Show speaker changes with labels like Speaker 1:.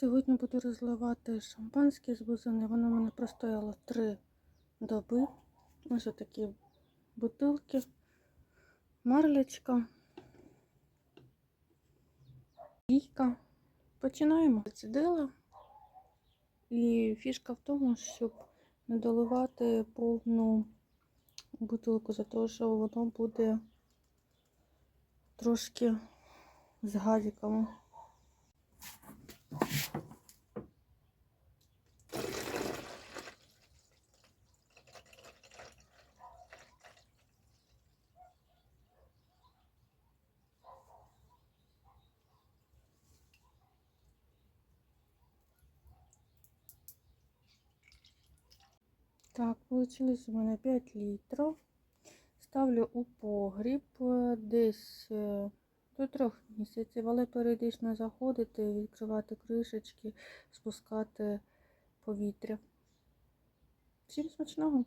Speaker 1: Сьогодні буду розливати шампанське з бузини. Воно в мене простояло три доби. Ось такі бутилки, марлечка, бійка. Починаємо. Цідила. І фішка в тому, щоб не доливати повну бутилку, за те, що воно буде трошки з газиками. Так, получилось у мене 5 літрів. Ставлю у погріб е, десь е, до трьох місяців, але періодично заходити, відкривати кришечки, спускати повітря. Всім смачного!